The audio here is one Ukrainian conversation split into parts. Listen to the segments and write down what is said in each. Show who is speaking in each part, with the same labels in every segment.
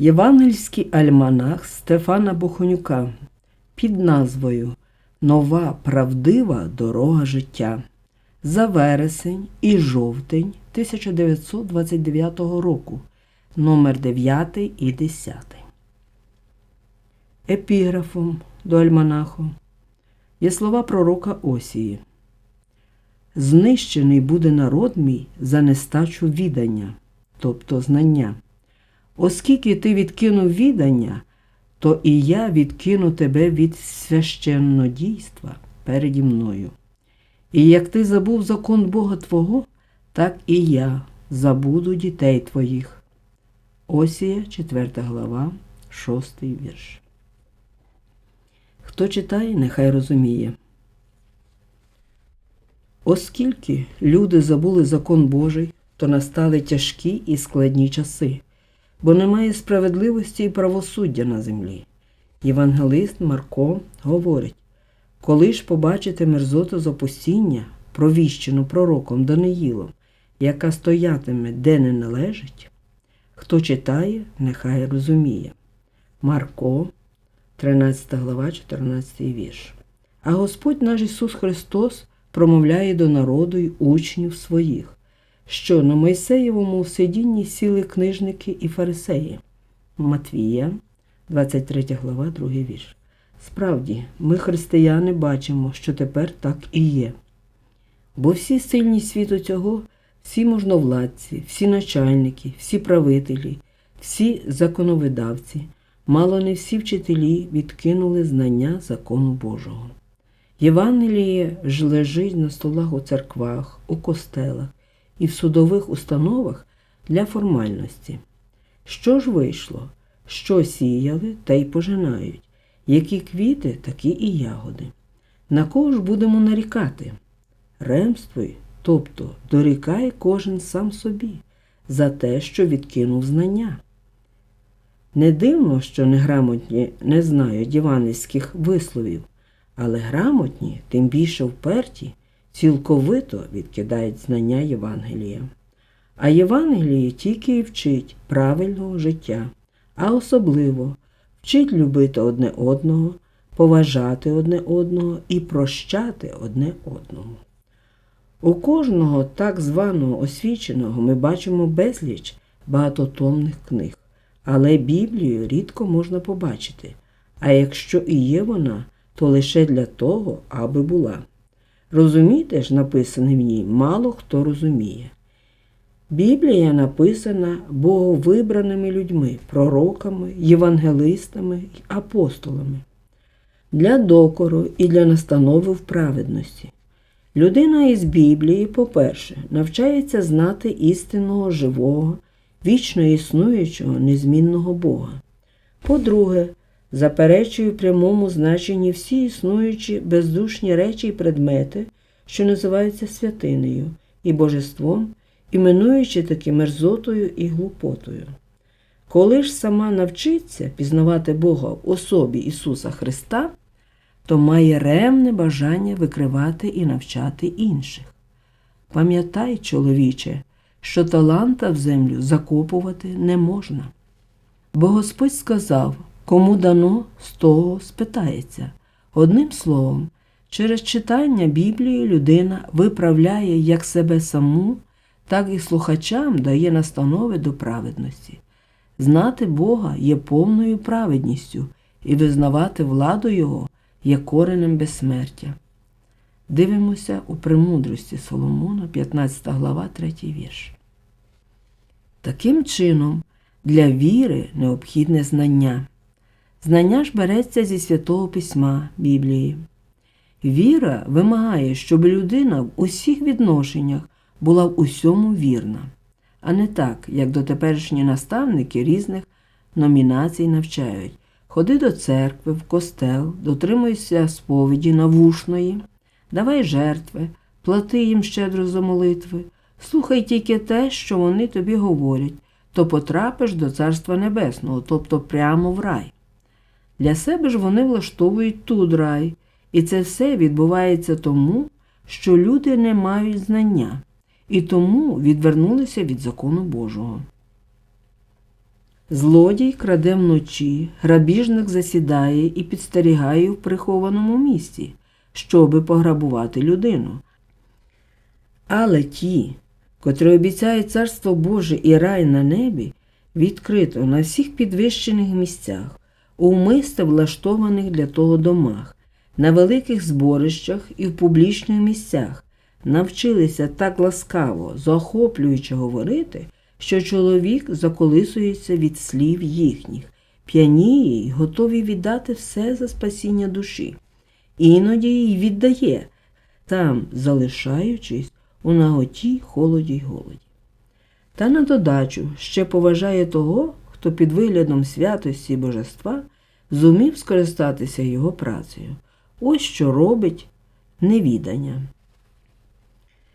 Speaker 1: Євангельський альманах Стефана Бохонюка під назвою Нова правдива дорога життя за вересень і жовтень 1929 року номер 9 і 10. Епіграфом до альманаху є слова пророка Осії. Знищений буде народ мій за нестачу відання, тобто знання. Оскільки ти відкинув відання, то і я відкину тебе від священнодійства переді мною. І як ти забув закон Бога Твого, так і я забуду дітей твоїх. Осія, 4 глава, 6 вірш. Хто читає, нехай розуміє. Оскільки люди забули закон Божий, то настали тяжкі і складні часи, бо немає справедливості і правосуддя на землі. Євангелист Марко говорить: коли ж побачите мерзоту запустіння, провіщену пророком Даниїлом, яка стоятиме де не належить, хто читає, нехай розуміє. Марко, 13 глава, 14 вірш. А Господь наш Ісус Христос промовляє до народу й учнів своїх, що на Мойсеєвому сидінні сіли книжники і фарисеї. Матвія, 23 глава, 2 вірш. Справді, ми, християни, бачимо, що тепер так і є. Бо всі сильні світу цього, всі можновладці, всі начальники, всі правителі, всі законовидавці, мало не всі вчителі відкинули знання закону Божого. Євангеліє ж лежить на столах у церквах, у костелах і в судових установах для формальності. Що ж вийшло? Що сіяли, та й пожинають, які квіти, такі і ягоди. На кого ж будемо нарікати? Ремствуй, тобто дорікає кожен сам собі за те, що відкинув знання. Не дивно, що неграмотні не знають євангельських висловів, але грамотні, тим більше вперті, цілковито відкидають знання Євангелія. А Євангеліє тільки і вчить правильного життя, а особливо вчить любити одне одного, поважати одне одного і прощати одне одному. У кожного так званого освіченого ми бачимо безліч багатотомних книг, але Біблію рідко можна побачити, а якщо і є вона, то лише для того, аби була. Розумієте ж, написане в ній, мало хто розуміє. Біблія написана боговибраними людьми, пророками, євангелистами і апостолами для докору і для настанови в праведності. Людина із Біблії, по-перше, навчається знати істинного живого, вічно існуючого, незмінного Бога. По-друге, заперечує в прямому значенні всі існуючі бездушні речі і предмети, що називаються святинею і божеством, іменуючи таки мерзотою і глупотою. Коли ж сама навчиться пізнавати Бога в особі Ісуса Христа, то має ремне бажання викривати і навчати інших. Пам'ятай, чоловіче, що таланта в землю закопувати не можна. Бо Господь сказав, кому дано, з того спитається. Одним словом, через читання Біблії людина виправляє як себе саму, так і слухачам дає настанови до праведності. Знати Бога є повною праведністю і визнавати владу Його є коренем безсмертя. Дивимося у премудрості Соломона, 15 глава, 3 вірш. Таким чином, для віри необхідне знання. Знання ж береться зі Святого Письма Біблії. Віра вимагає, щоб людина в усіх відношеннях була в усьому вірна, а не так, як дотеперішні наставники різних номінацій навчають. Ходи до церкви, в костел, дотримуйся сповіді навушної, давай жертви, плати їм щедро за молитви, слухай тільки те, що вони тобі говорять, то потрапиш до Царства Небесного, тобто прямо в рай. Для себе ж вони влаштовують тут рай, і це все відбувається тому, що люди не мають знання і тому відвернулися від закону Божого. Злодій краде вночі, грабіжник засідає і підстерігає в прихованому місці, щоби пограбувати людину. Але ті, котрі обіцяють царство Боже і рай на небі, відкрито на всіх підвищених місцях, умисте влаштованих для того домах, на великих зборищах і в публічних місцях, навчилися так ласкаво, заохоплюючи говорити, що чоловік заколисується від слів їхніх, п'яніє й готовий віддати все за спасіння душі. Іноді й віддає, там залишаючись у наготі, холоді й голоді. Та на додачу ще поважає того, хто під виглядом святості божества зумів скористатися його працею. Ось що робить невідання.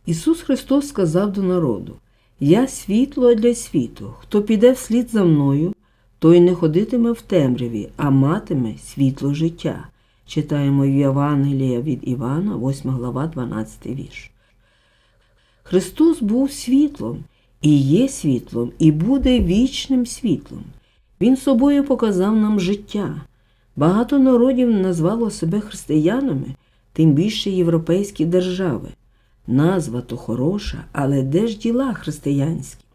Speaker 1: Ісус Христос сказав до народу: Я світло для світу. Хто піде вслід за мною, той не ходитиме в темряві, а матиме світло життя. Читаємо в Євангелія від Івана, 8 глава, 12 вірш. Христос був світлом, і є світлом, і буде вічним світлом. Він собою показав нам життя. Багато народів назвало себе християнами, тим більше європейські держави. Назва то хороша, але де ж діла християнські?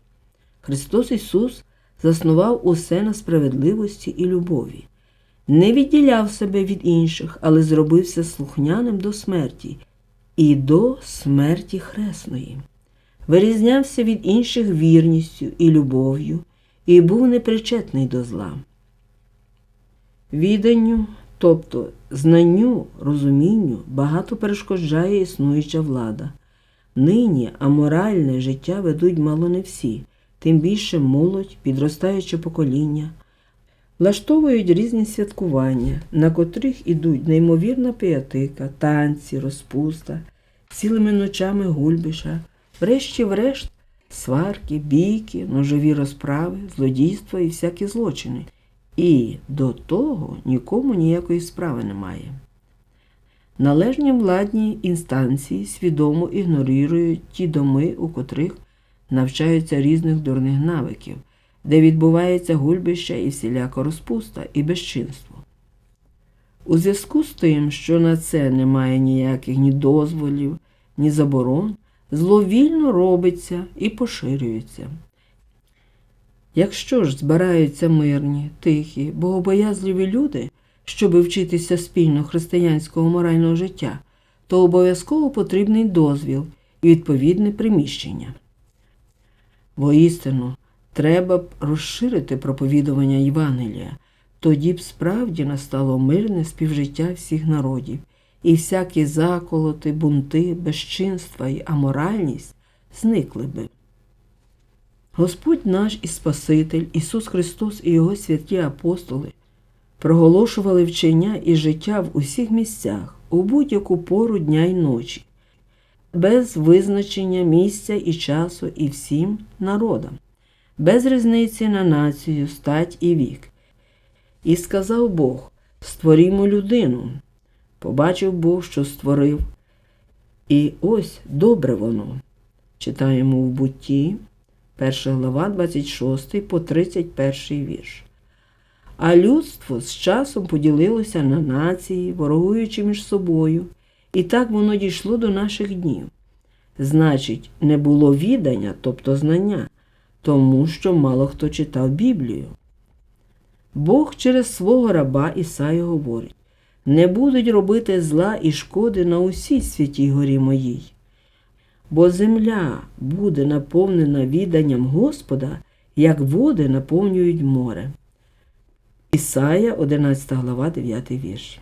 Speaker 1: Христос Ісус заснував усе на справедливості і любові, не відділяв себе від інших, але зробився слухняним до смерті і до смерті хресної. Вирізнявся від інших вірністю і любов'ю, і був непричетний до зла. Віданню, тобто знанню, розумінню, багато перешкоджає існуюча влада. Нині аморальне життя ведуть мало не всі, тим більше молодь, підростаюче покоління, влаштовують різні святкування, на котрих ідуть неймовірна піятика, танці, розпуста, цілими ночами гульбиша, врешті-врешт сварки, бійки, ножові розправи, злодійства і всякі злочини. І до того нікому ніякої справи немає. Належні владні інстанції свідомо ігнорують ті доми, у котрих навчаються різних дурних навиків, де відбувається гульбище і всіляка розпуста і безчинство. У зв'язку з тим, що на це немає ніяких ні дозволів, ні заборон, зло вільно робиться і поширюється. Якщо ж збираються мирні, тихі, богобоязливі люди, щоби вчитися спільно християнського морального життя, то обов'язково потрібний дозвіл і відповідне приміщення. Воістину, треба б розширити проповідування Євангелія, тоді б справді настало мирне співжиття всіх народів, і всякі заколоти, бунти, безчинства і аморальність зникли би. Господь наш і Спаситель, Ісус Христос і Його святі апостоли проголошували вчення і життя в усіх місцях у будь-яку пору дня й ночі, без визначення місця і часу і всім народам, без різниці на націю, стать і вік. І сказав Бог: Створімо людину. Побачив Бог, що створив. І ось добре воно. Читаємо в бутті, 1 глава, 26 по 31 вірш. А людство з часом поділилося на нації, ворогуючи між собою, і так воно дійшло до наших днів. Значить, не було відання, тобто знання, тому що мало хто читав Біблію. Бог через свого раба Ісаю говорить не будуть робити зла і шкоди на усій святій горі моїй. Бо земля буде наповнена відданням Господа, як води наповнюють море. Ісая, 11 глава, 9 вірш.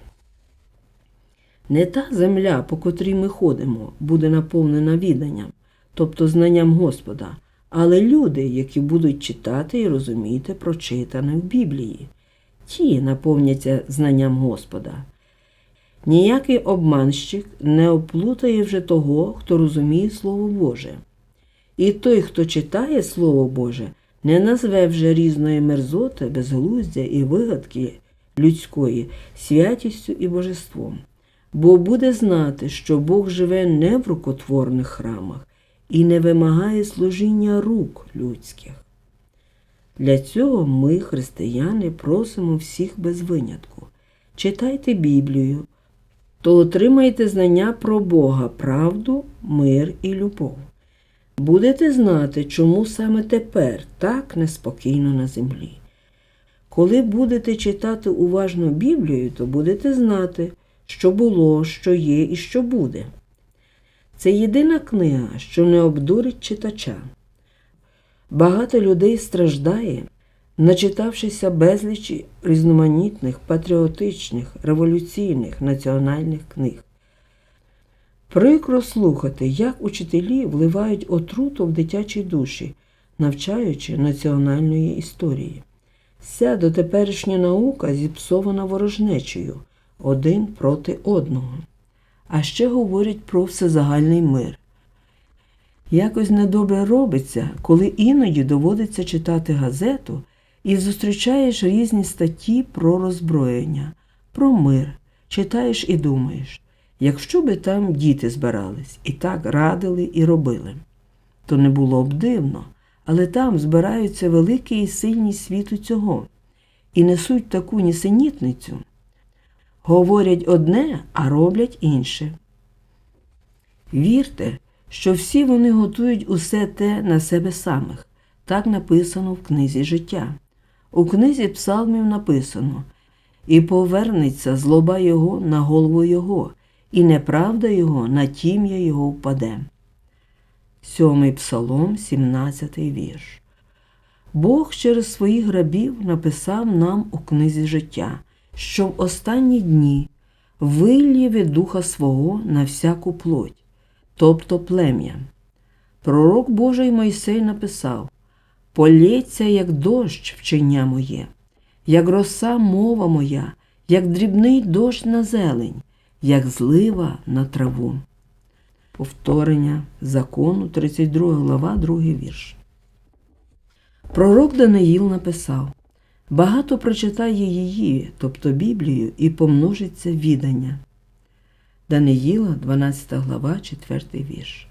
Speaker 1: Не та земля, по котрій ми ходимо, буде наповнена відданням, тобто знанням Господа, але люди, які будуть читати і розуміти прочитане в Біблії. Ті наповняться знанням Господа. Ніякий обманщик не оплутає вже того, хто розуміє Слово Боже. І той, хто читає Слово Боже, не назве вже різної мерзоти, безглуздя і вигадки людської святістю і божеством, бо буде знати, що Бог живе не в рукотворних храмах і не вимагає служіння рук людських. Для цього ми, християни, просимо всіх без винятку. Читайте Біблію, то отримаєте знання про Бога, правду, мир і любов. Будете знати, чому саме тепер так неспокійно на землі. Коли будете читати уважно Біблію, то будете знати, що було, що є і що буде. Це єдина книга, що не обдурить читача. Багато людей страждає, начитавшися безлічі різноманітних, патріотичних, революційних, національних книг. Прикро слухати, як учителі вливають отруту в дитячі душі, навчаючи національної історії. Вся дотеперішня наука зіпсована ворожнечею один проти одного. А ще говорять про всезагальний мир. Якось недобре робиться, коли іноді доводиться читати газету і зустрічаєш різні статті про роззброєння, про мир, читаєш і думаєш, якщо би там діти збирались і так радили і робили, то не було б дивно, але там збираються великі і сильні світу цього і несуть таку нісенітницю. Говорять одне, а роблять інше. Вірте, що всі вони готують усе те на себе самих. Так написано в книзі життя. У книзі псалмів написано І повернеться злоба його на голову його, і неправда його на тім'я його впаде. Сьомий псалом, 17 вірш. Бог через своїх рабів написав нам у книзі життя, що в останні дні вилє від духа свого на всяку плоть, тобто плем'я. Пророк Божий Мойсей написав Полється, як дощ вчення моє, як роса мова моя, як дрібний дощ на зелень, як злива на траву. Повторення закону, 32 глава, 2 вірш. Пророк Даниїл написав Багато прочитає її, тобто Біблію, і помножиться відання. Даниїла, 12 глава, 4 вірш.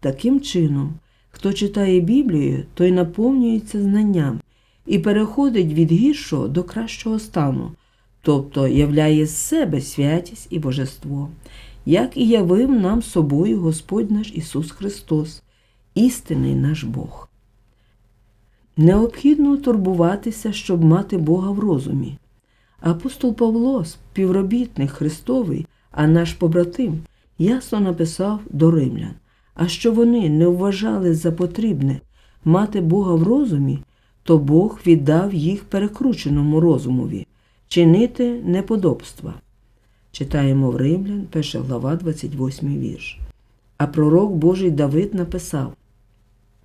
Speaker 1: Таким чином, хто читає Біблію, той наповнюється знанням і переходить від гіршого до кращого стану, тобто являє з себе святість і божество, як і явив нам собою Господь наш Ісус Христос, істинний наш Бог. Необхідно турбуватися, щоб мати Бога в розумі. Апостол Павло, співробітник Христовий, а наш побратим, ясно написав до римлян, а що вони не вважали за потрібне мати Бога в розумі, то Бог віддав їх перекрученому розумові, чинити неподобства. Читаємо в Римлян, 1 глава, 28 вірш. А пророк Божий Давид написав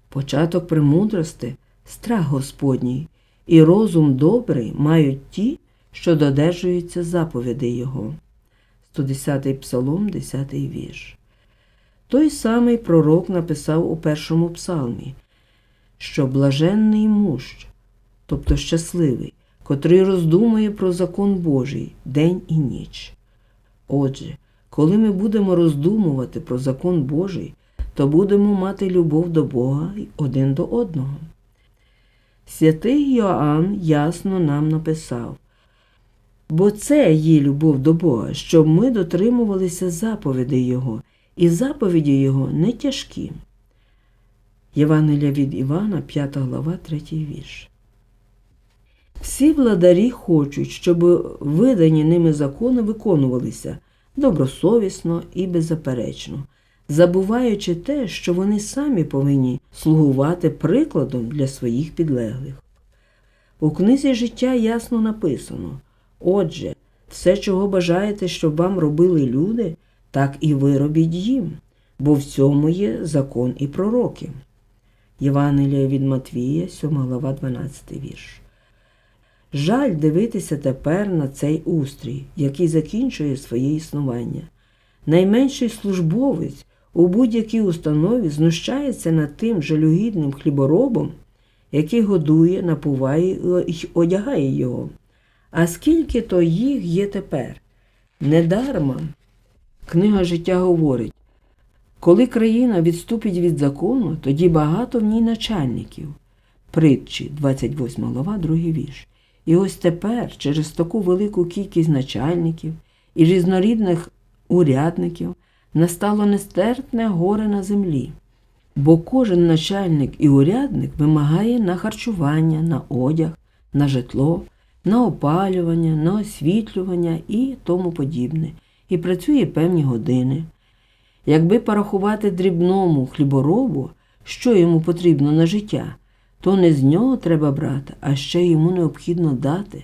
Speaker 1: Початок премудрости страх Господній, і розум добрий мають ті, що додержуються заповідей Його. 110-й Псалом, 10 вірш. Той самий пророк написав у першому псалмі, що блаженний муж, тобто щасливий, котрий роздумує про закон Божий день і ніч. Отже, коли ми будемо роздумувати про закон Божий, то будемо мати любов до Бога один до одного. Святий Йоанн ясно нам написав, бо це є любов до Бога, щоб ми дотримувалися заповідей Його, і заповіді Його не тяжкі. Євангелія від Івана, 5 глава, 3 вірш. Всі владарі хочуть, щоб видані ними закони виконувалися добросовісно і беззаперечно, забуваючи те, що вони самі повинні слугувати прикладом для своїх підлеглих. У книзі життя ясно написано Отже, все, чого бажаєте, щоб вам робили люди, так і ви робіть їм, бо в цьому є закон і пророки. Євангелія від Матвія, 7 глава, 12 вірш. Жаль дивитися тепер на цей устрій, який закінчує своє існування. Найменший службовець у будь-якій установі знущається над тим жалюгідним хліборобом, який годує, напуває і одягає його. А скільки то їх є тепер? Недарма. Книга життя говорить, коли країна відступить від закону, тоді багато в ній начальників. Притчі, 28 глава, 2 вірш. І ось тепер, через таку велику кількість начальників і різнорідних урядників, настало нестерпне горе на землі. Бо кожен начальник і урядник вимагає на харчування, на одяг, на житло, на опалювання, на освітлювання і тому подібне, і працює певні години. Якби порахувати дрібному хліборобу, що йому потрібно на життя, то не з нього треба брати, а ще йому необхідно дати.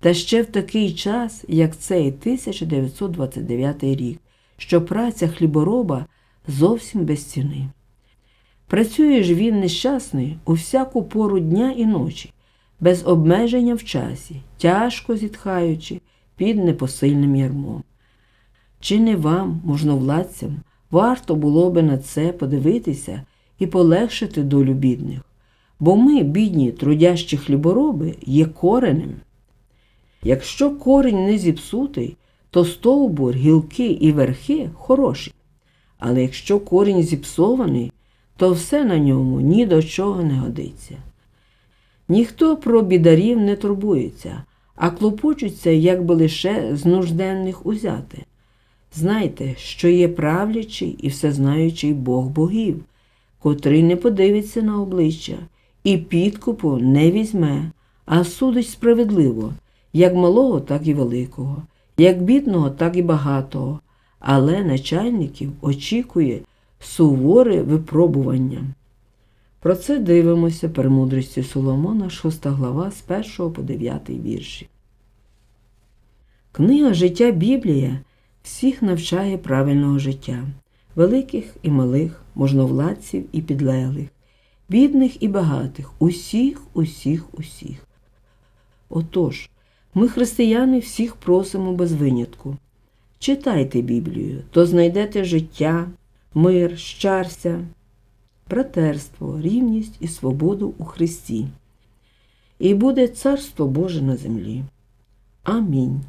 Speaker 1: Та ще в такий час, як цей 1929 рік, що праця хлібороба зовсім без ціни. Працює ж він нещасний у всяку пору дня і ночі, без обмеження в часі, тяжко зітхаючи під непосильним ярмом. Чи не вам, можновладцям, варто було би на це подивитися і полегшити долю бідних? Бо ми, бідні трудящі хлібороби, є коренем. Якщо корінь не зіпсутий, то стовбур, гілки і верхи хороші. Але якщо корінь зіпсований, то все на ньому ні до чого не годиться. Ніхто про бідарів не турбується, а клопочуться, як би лише з нужденних узяти. Знайте, що є правлячий і всезнаючий Бог богів, котрий не подивиться на обличчя і підкупу не візьме, а судить справедливо, як малого, так і великого, як бідного, так і багатого, але начальників очікує суворе випробування. Про це дивимося премудрості Соломона, 6 глава з 1 по 9 вірші. Книга життя Біблія всіх навчає правильного життя, великих і малих, можновладців і підлеглих, бідних і багатих, усіх, усіх, усіх. Отож, ми, християни, всіх просимо без винятку. Читайте Біблію, то знайдете життя, мир, щастя, братерство, рівність і свободу у Христі. І буде Царство Боже на землі. Амінь.